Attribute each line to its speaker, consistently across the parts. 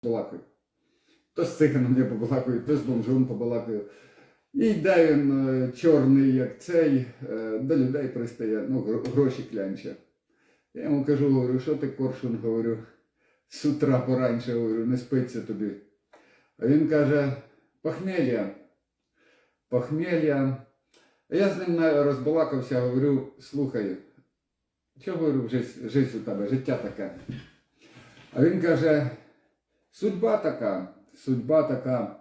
Speaker 1: побалакаю. То з циганом я побалакаю, то з бомжом побалакаю. І йде він е, чорний, як цей, е, до людей пристає, ну, гроші клянче. Я йому кажу, говорю, що ти коршун, говорю, з утра пораньше, говорю, не спиться тобі. А він каже, похмелья. Похмелья. А я з ним розбалакався, говорю, слухай, що говорю, життя у тебе, життя таке. А він каже, судьба така, судьба така.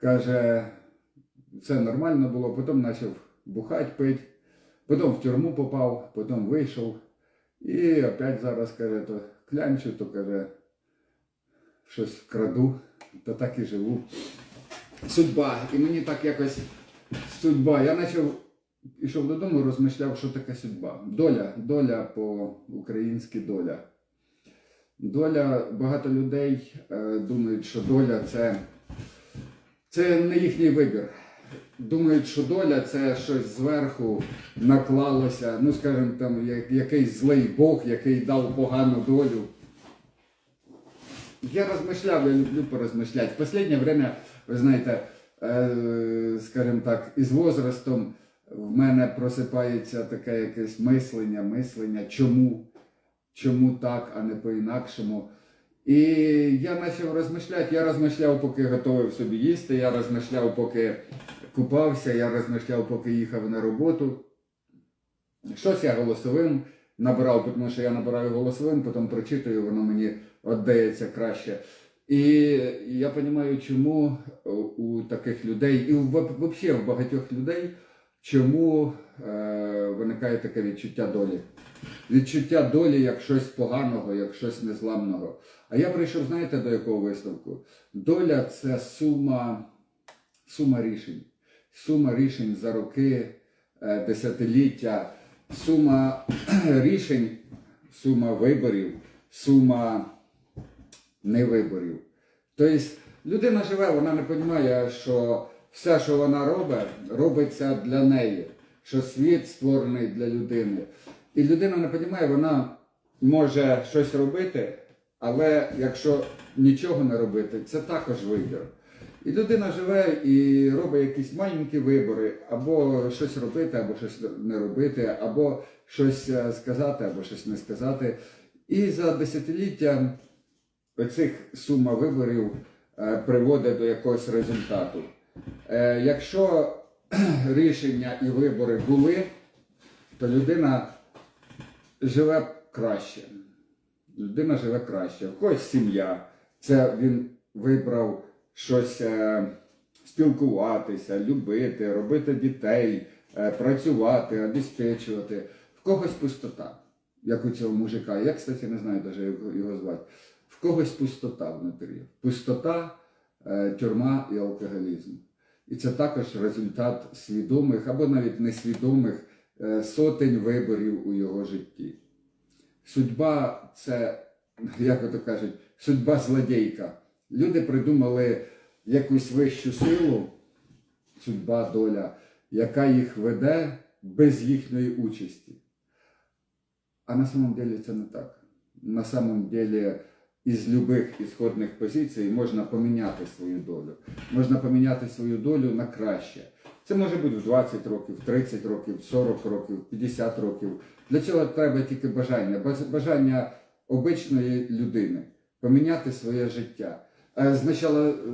Speaker 1: Каже, все нормально було, потім почав бухати, пити, потім в тюрму попав, потім вийшов. І опять зараз каже, то клянчу, то каже, щось вкраду, то так і живу. Судьба. І мені так якось судьба. Я почав ішов додому, розмишляв, що таке судьба. Доля, доля по-українськи доля. Доля, багато людей е, думають, що доля це, це не їхній вибір. Думають, що доля це щось зверху наклалося, ну скажімо, там якийсь злий Бог, який дав погану долю. Я розмишляв, я люблю порозмишляти. В останнє время, ви знаєте, е, скажімо так, із возрастом в мене просипається таке якесь мислення, мислення, чому, чому так, а не по-інакшому. І я почав розмишляти. Я розмишляв, поки готував собі їсти, я розмишляв, поки купався, я розмишляв, поки їхав на роботу. Щось я голосовим набирав, тому що я набираю голосовим, потім прочитую, воно мені віддається краще. І я розумію, чому у таких людей, і взагалі в багатьох людей, чому е, виникає таке відчуття долі. Відчуття долі як щось поганого, як щось незламного. А я прийшов, знаєте, до якого висновку? Доля це сума, сума рішень. Сума рішень за роки, е, десятиліття, сума рішень, сума виборів, сума невиборів. Тобто людина живе, вона не розуміє, що все, що вона робить, робиться для неї, що світ створений для людини. І людина не розуміє, вона може щось робити, але якщо нічого не робити, це також вибір. І людина живе і робить якісь маленькі вибори, або щось робити, або щось не робити, або щось е, сказати, або щось не сказати. І за десятиліття оцих сума виборів е, приводить до якогось результату. Е, якщо рішення і вибори були, то людина живе краще. Людина живе краще. В когось сім'я. Це він вибрав щось е, спілкуватися, любити, робити дітей, е, працювати, обезпечувати. В когось пустота, як у цього мужика. Я, кстати, не знаю навіть його, його звати. В когось пустота внутрі. Пустота, е, тюрма і алкоголізм. І це також результат свідомих або навіть несвідомих сотень виборів у його житті. Судьба це, як ото кажуть, судьба злодійка. Люди придумали якусь вищу силу, судьба, доля, яка їх веде без їхньої участі. А на самом деле це не так. На самом деле із любих ісходних позицій можна поміняти свою долю. Можна поміняти свою долю на краще. Це може бути в 20 років, 30 років, 40 років, 50 років. Для цього треба тільки бажання, бажання обичної людини поміняти своє життя. Е,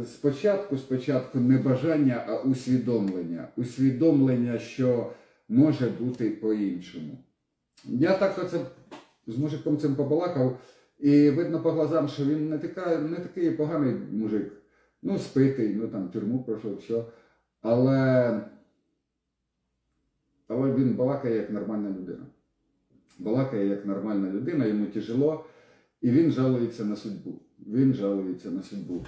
Speaker 1: Спочатку, спочатку, не бажання, а усвідомлення. Усвідомлення, що може бути по-іншому. Я так оце з мужиком цим побалакав, і видно по глазам, що він не, така, не такий поганий мужик. Ну, спитий, ну там тюрму пройшов, що. Але, але він балакає як нормальна людина. Балакає як нормальна людина, йому тяжело, і він жалується на судьбу. Він жалується на судьбу.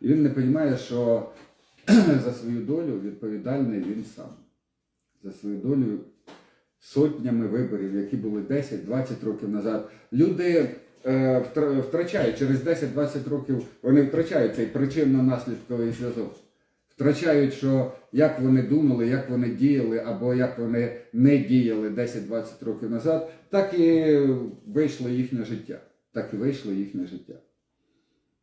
Speaker 1: І він не розуміє, що за свою долю відповідальний він сам. За свою долю сотнями виборів, які були 10-20 років назад. Люди е, втрачають через 10-20 років, вони втрачають цей причинно-наслідковий зв'язок. Втрачають, що як вони думали, як вони діяли, або як вони не діяли 10-20 років назад, так і вийшло їхнє життя. Так і вийшло їхнє життя.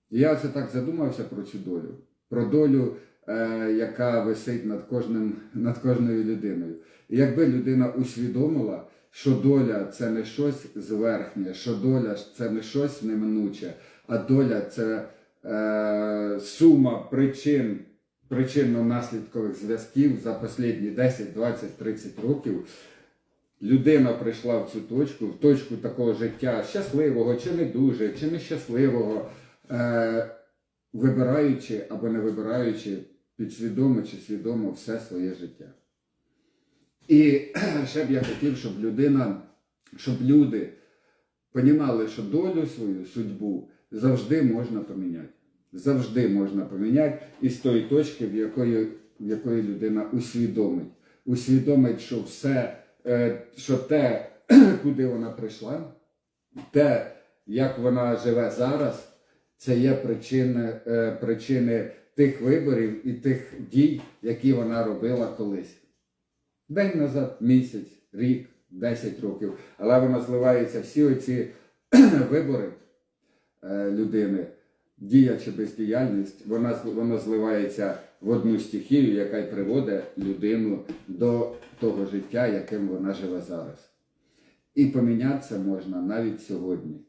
Speaker 1: І я оце так задумався про цю долю, про долю, е, яка висить над, кожним, над кожною людиною. І якби людина усвідомила, що доля це не щось зверхнє, що доля це не щось неминуче, а доля це е, сума причин, причинно-наслідкових зв'язків за останні 10, 20, 30 років. Людина прийшла в цю точку, в точку такого життя щасливого, чи не дуже, чи нещасливого, е, вибираючи або не вибираючи підсвідомо чи свідомо все своє життя. І ще б я хотів, щоб людина, щоб люди понімали, що долю свою, судьбу завжди можна поміняти. Завжди можна поміняти із тої точки, в якої, в якої людина усвідомить. Усвідомить, що все, е, що те, куди вона прийшла, те, як вона живе зараз, це є причини, е, причини тих виборів і тих дій, які вона робила колись. День назад, місяць, рік, 10 років. Але воно зливається всі оці вибори е, людини, дія чи бездіяльність, вона, воно зливається в одну стихію, яка й приводить людину до того життя, яким вона живе зараз. І помінятися можна навіть сьогодні.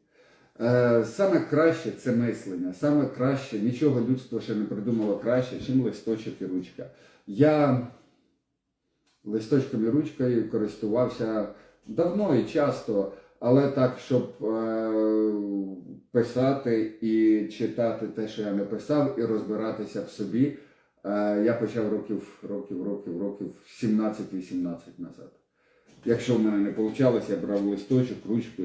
Speaker 1: Е, Саме краще це мислення, саме краще, нічого людство ще не придумало краще, чим листочок і ручка. Я листочком і ручкою користувався давно і часто, але так, щоб е, писати і читати те, що я написав, і розбиратися в собі, е, я почав років, років, років, років 17-18 назад. Якщо в мене не вийшло, я брав листочок, ручку,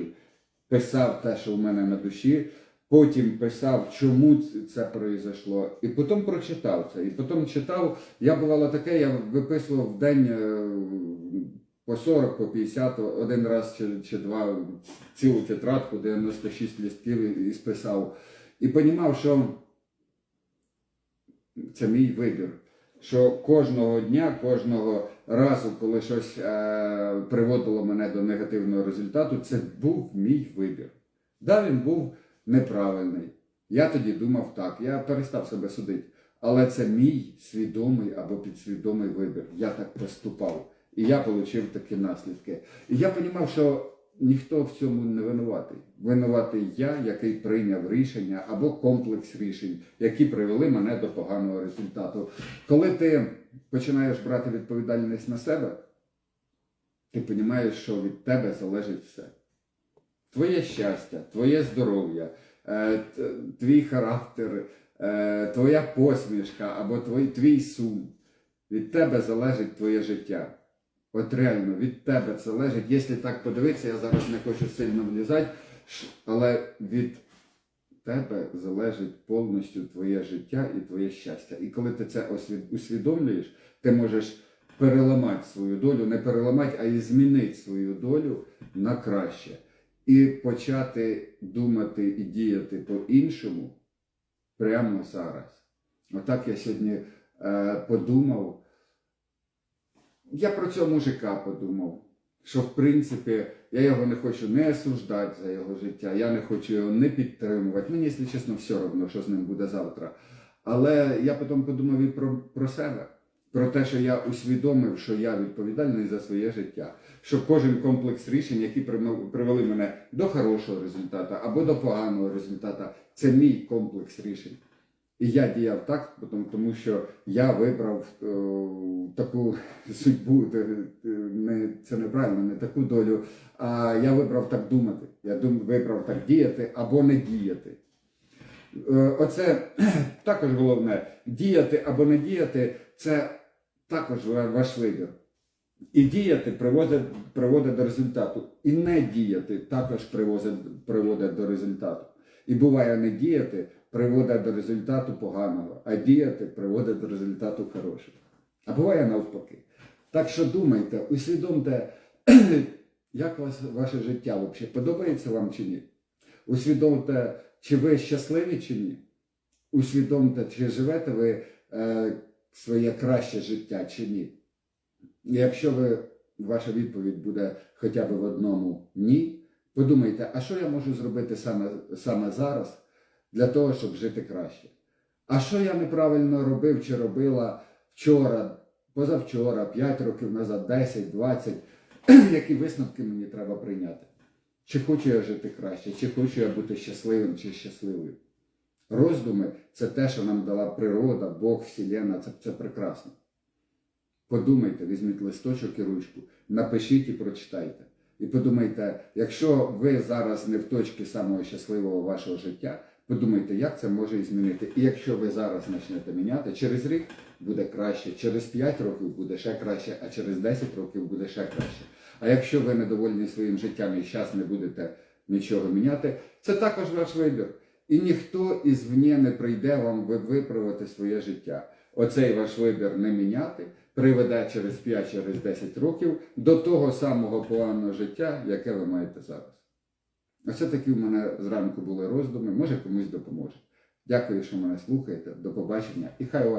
Speaker 1: писав те, що в мене на душі, потім писав, чому це произошло, і потім прочитав це. І потім читав. Я бувало таке, я виписував в день е, по 40, по 50, один раз чи, чи два цілу тетрадку, 96 листків і, списав. І розумів, що це мій вибір. Що кожного дня, кожного разу, коли щось е, приводило мене до негативного результату, це був мій вибір. Да, він був неправильний. Я тоді думав так, я перестав себе судити. Але це мій свідомий або підсвідомий вибір. Я так поступав. І я отримав такі наслідки. І я розумів, що ніхто в цьому не винуватий. Винуватий я, який прийняв рішення або комплекс рішень, які привели мене до поганого результату. Коли ти починаєш брати відповідальність на себе, ти розумієш, що від тебе залежить все. Твоє щастя, твоє здоров'я, е, твій характер, е, твоя посмішка або твій, твій сум. Від тебе залежить твоє життя. От реально, від тебе це залежить. Якщо так подивитися, я зараз не хочу сильно влізати, але від тебе залежить повністю твоє життя і твоє щастя. І коли ти це усвідомлюєш, ти можеш переламати свою долю, не переламати, а і змінити свою долю на краще. І почати думати і діяти по-іншому прямо зараз. Отак я сьогодні е, подумав. Я про цього мужика подумав, що в принципі я його не хочу не осуждати за його життя, я не хочу його не підтримувати. Мені, якщо чесно, все одно, що з ним буде завтра. Але я потім подумав і про, про себе, про те, що я усвідомив, що я відповідальний за своє життя, що кожен комплекс рішень, які привели мене до хорошого результату або до поганого результату, це мій комплекс рішень. І я діяв так, тому що я вибрав е, таку судьбу, не, це неправильно, не таку долю, а я вибрав так думати. Я дум, вибрав так діяти або не діяти. Е, Оце також головне. Діяти або не діяти це також ва- ваш вибір. І діяти приводить, приводить до результату. І не діяти також приводить, приводить до результату. І буває не діяти приводить до результату поганого, а діяти приводить до результату хорошого. А буває навпаки. Так що думайте, усвідомте, як вас, ваше життя взагалі подобається вам чи ні. Усвідомте, чи ви щасливі чи ні. Усвідомте, чи живете ви е, своє краще життя чи ні. І якщо ви, ваша відповідь буде хоча б в одному ні, подумайте, а що я можу зробити саме, саме зараз для того, щоб жити краще. А що я неправильно робив чи робила вчора, позавчора, 5 років назад, 10, 20, які висновки мені треба прийняти? Чи хочу я жити краще, чи хочу я бути щасливим чи щасливою? Роздуми це те, що нам дала природа, Бог, Вселенна, це, це прекрасно. Подумайте, візьміть листочок і ручку, напишіть і прочитайте. І подумайте, якщо ви зараз не в точці самого щасливого вашого життя, подумайте, як це може змінити. І якщо ви зараз почнете міняти, через рік буде краще, через 5 років буде ще краще, а через 10 років буде ще краще. А якщо ви недовольні своїм життям і зараз не будете нічого міняти, це також ваш вибір. І ніхто ізвні не прийде вам виправити своє життя. Оцей ваш вибір не міняти приведе через 5 через 10 років до того самого поганого життя, яке ви маєте зараз. Оце такі в мене зранку були роздуми, може комусь допоможе. Дякую, що мене слухаєте. До побачення і хай у вас